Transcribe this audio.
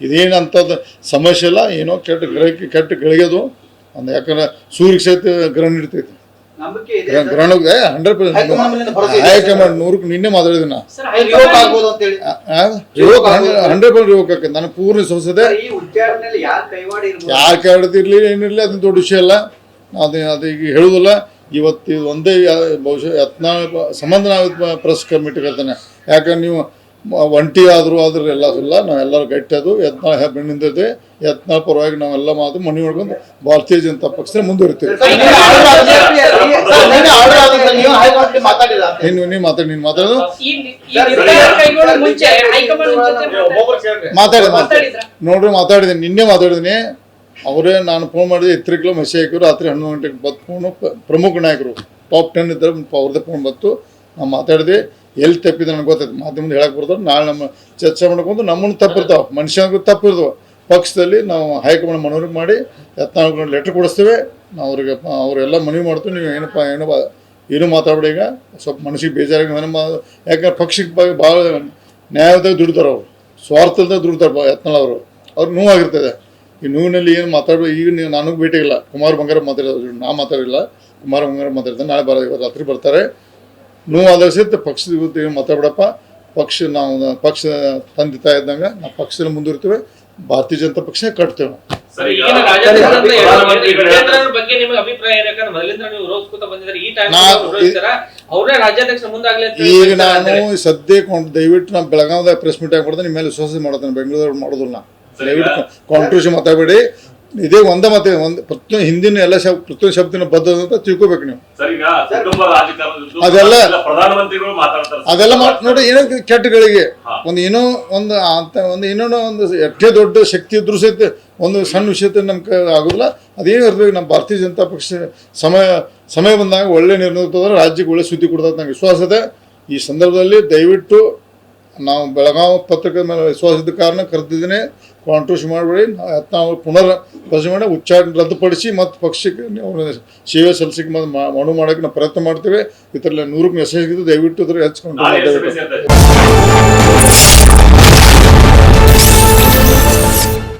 ಇದೇನಂಥದ್ದು ಸಮಸ್ಯೆ ಇಲ್ಲ ಏನೋ ಕೆಟ್ಟ ಗ್ರಹಕ್ಕೆ ಕೆಟ್ಟ ಗಳಿಗೆದು ಒಂದು ಯಾಕಂದ್ರೆ ಸೂರ್ಯ ಸಹಿತ ಗ್ರಹಣ ಇಡ್ತೈತಿ ಗ್ರಹಣ- ಗ್ರಹಣಕ್ಕೆ ಹಂಡ್ರೆಡ್ ಪರ್ಸೆಂಟ್ ಹೈಕಮಾಂಡ್ ನೂರಕ್ಕೆ ನಿನ್ನೆ ಮಾತಾಡಿದ್ವಿ ನಾ ಹಂಡ್ರೆಡ್ ಪರ್ಸೆಂಟ್ ರಿವೋಕ್ ಆಕೈತೆ ನನಗೆ ಪೂರ್ಣ ಸಂಸದೆ ಯಾರು ಕೈವಾಡ ಇರ್ಬೋದು? ಯಾರು ಕಾಡ್ತಿರ್ಲಿ ಏನಿರಲಿ ಅದನ್ನ ದೊಡ್ಡ ವಿಷಯ ಅಲ್ಲ. ಅದು ಅದು ಈಗ ಹೇಳುವುದಿಲ್ಲ. ಇವತ್ತು ಇದು ಒಂದೇ ಬಹುಶಃ ಯತ್ನ ಸಂಬಂಧ ನಾವು ಪ್ರೆಸ್ ಕಮಿಟಿ ಕರ್ತಾನೆ ಯಾಕಂದ್ರೆ ನೀವು ಒಂಟಿ ಆದರೂ ಆದ್ರೆ ಎಲ್ಲ ಸುಲ್ಲ. ನಾವೆಲ್ಲರೂ ಗಟ್ಟಿದ್ದು ಯತ್ನಾಳ ಬೆನ್ನಿಂದಿದೆ ಯತ್ನಾಳ ಪರವಾಗಿ ನಾವೆಲ್ಲ ಮಾತು ಮನೆ ಮಾಡ್ಕೊಂಡು ಭಾರತೀಯ ಜನತಾ ಪಕ್ಷ ಮುಂದುವರಿತೀವಿ. ನೀನು ನೀನು ಮಾತಾಡಿ ನೀನು ಮಾತಾಡೋದು? ಈ ಈ ನಿರ್ಧಾರ ಕೈಗೊಳ್ಳೋ ಮುಂಚೆ ಹೈಕಮಾಂಡ್ ಜೊತೆ ಮಾತಾಡಿ. ಮಾತಾಡಿದ್ರ? ನೋಡ್ರಿ ಮಾತಾಡಿದ್ದೀನಿ ನಿನ್ನೆ ಮಾತಾಡಿದ್ದೀನಿ. ಅವರೇ ನಾನು ಫೋನ್ ಮಾಡಿದೆ ಎತ್ತರಿಕಲು ಮೆಸೇಜ್ ಹಾಕಿದ್ರು ರಾತ್ರಿ ಹನ್ನೊಂದು ಗಂಟೆಗೆ ಬತ್ತು ಫೋನು ಪ್ರಮುಖ ನಾಯಕರು ಟಾಪ್ ಟೆನ್ ಇದ್ದರೆ ಅವ್ರದ್ದೇ ಫೋನ್ ಬಂತು. ನಾನು ಮಾತಾಡಿದೆ ಎಲ್ಲಿ ತಪ್ಪಿದ ನನಗೆ ಗೊತ್ತಾಯ್ತು. ಮಾಧ್ಯಮದ ಹೇಳಕ್ಕೆ ಬರ್ತಾರೆ ನಾಳೆ ನಮ್ಮ ಚರ್ಚೆ ಮಾಡ್ಕೊಂಡು ನಮ್ಮನ್ನು ತಪ್ಪಿರ್ತಾವೆ. ಮನುಷ್ಯನಿಗೂ ತಪ್ಪಿರ್ತಾವೆ. ಪಕ್ಷದಲ್ಲಿ ನಾವು ಹೈಕಮಾಂಡ್ ಮನವರಿಗೆ ಮಾಡಿ ಯತ್ನಾಳ್ಕೊಂಡು ಲೆಟ್ರ್ ಕೊಡಿಸ್ತೇವೆ. ನಾವು ಅವ್ರಿಗೆ ಅವರೆಲ್ಲ ಮನವಿ ಮಾಡ್ತೀವಿ. ನೀವು ಏನಪ್ಪ ಏನಪ್ಪ ಏನು ಮಾತಾಡ್ಬೇಡಿ ಈಗ. ಸ್ವಲ್ಪ ಮನಸ್ಸಿಗೆ ಬೇಜಾರಾಗಿ ನಮ್ಮ ಯಾಕಂದ್ರೆ ಪಕ್ಷಕ್ಕೆ ಬಗ್ಗೆ ಭಾಳ ನ್ಯಾಯದಾಗ ದುಡಿತಾರೆ ಅವರು. ಸ್ವಾರ್ಥದಾಗ ದುಡಿತಾರೆ ಯತ್ನಾಳ್ ಅವರು. ಅವ್ರು ನೋವಾಗಿರ್ತದೆ. ಈ ನೋವಿನಲ್ಲಿ ಏನು ಮಾತಾಡೋ ಈಗ ನೀವು ನನಗೆ ಭೇಟಿ ಇಲ್ಲ. ಕುಮಾರ್ ಬಂಗಾರ ಮಾತಾಡೋದು ನಾ ಮಾತಾಡಿಲ್ಲ. ಕುಮಾರ್ ಬಂಗಾರ ಮಾತಾಡ್ತಾರೆ ನಾಳೆ ಬರ ರಾತ್ರಿ ಬರ್ತಾರೆ. ನೋವು ಆದಾಗ ಸಹಿತ ಪಕ್ಷದ ವಿರುದ್ಧ ಏನು ಮಾತಾಡ್ಬಿಡಪ್ಪ. ಪಕ್ಷ ನಾವು ಪಕ್ಷ ತಂದೆ ತಾಯಿ ಇದ್ದಂಗೆ ನಾವು ಪಕ್ಷದಲ್ಲಿ ಮುಂದುವರಿತೇವೆ ಭಾರತೀಯ ಜನತಾ ಪಕ್ಷ ಕಟ್ತೇವೆ ಸರ್ ಈಗ ನಾನು ಸದ್ಯ ಸದ್ಯಕ್ಕೆ ದಯವಿಟ್ಟು ನಾನು ಬೆಳಗಾವದಾಗ ಪ್ರೆಸ್ ಮೀಟ್ ಆಗ್ಬಿಡ್ದೆ ನಿಮ್ಮ ಮೇಲೆ ವಿಶ್ವಾಸ ಮಾಡ್ತೇನೆ ಬೆಂಗಳೂರು ಮಾಡೋದಿಲ್ಲ ದಯವಿಟ್ಟು ಕಾಂಟ್ರಿಬ್ಯೂಷನ್ ಮಾತಾಡಬೇಡಿ. ಇದೇ ಒಂದ ಮತ್ತೆ ಒಂದು ಪ್ರತಿಯೊಂದು ಹಿಂದಿನ ಎಲ್ಲ ಶಬ್ದ ಪ್ರತಿಯೊಂದು ಶಬ್ದನ ಬದ್ಧ ಅಂತ ತಿಳ್ಕೊಬೇಕು ನೀವು. ಅದೆಲ್ಲ-. ಅದೆಲ್ಲ ನೋಡಿ ಏನೋ ಕೆಟ್ಟಗಳಿಗೆ. ಒಂದು ಏನೋ ಒಂದು ಅಂತ ಒಂದು ಏನೋ ಒಂದು ಎಷ್ಟೇ ದೊಡ್ಡ ಶಕ್ತಿ ಇದ್ರೂ ಸಹಿತ ಒಂದು ಸಣ್ಣ ವಿಷಯದ ನಮ್ಗೆ ಆಗೋದಿಲ್ಲ. ಅದೇನು ಇರ್ಬೇಕು ನಮ್ಮ ಭಾರತೀಯ ಜನತಾ ಪಕ್ಷ ಸಮಯ ಸಮಯ ಬಂದಾಗ ಒಳ್ಳೆ ನಿರ್ಣಯ ರಾಜ್ಯಕ್ಕೆ ಒಳ್ಳೆ ಸುದ್ದಿ ಕೊಡ್ತದೆ ನಂಗೆ ವಿಶ್ವಾಸ ಇದೆ. ಈ ಸಂದರ್ಭದಲ್ಲಿ ದಯವಿಟ್ಟು ನಾವು ಬೆಳಗಾವಿ ಪತ್ರಿಕೆ ಮೇಲೆ ವಿಶ್ವಾಸ ಇದ್ದ ಕಾರಣ ಕರೆದಿದ್ದೀನಿ ಕಾಂಟ್ರಿಬ್ಯೂಷನ್ ಮಾಡಬೇಡಿ. ನಾವು ಪುನರ್ ಪ್ರಶ್ನೆ ಮಾಡಿ ಉಚ್ಚಾಟನೆ ರದ್ದುಪಡಿಸಿ ಮತ್ತು ಪಕ್ಷಕ್ಕೆ ಅವ್ರ ಸೇವೆ ಸಲ್ಲಿಸಕ್ಕೆ ಮತ್ತು ಮನವಿ ಮಾಡೋಕ್ಕೆ ನಾವು ಪ್ರಯತ್ನ ಮಾಡ್ತೇವೆ. ಇದರಲ್ಲಿ ನೂರಕ್ಕೆ ಮೆಸೇಜ್ ಇದ್ದು ದಯವಿಟ್ಟು ಇದ್ರ ಹೆಚ್ಚಿಕೊಂಡು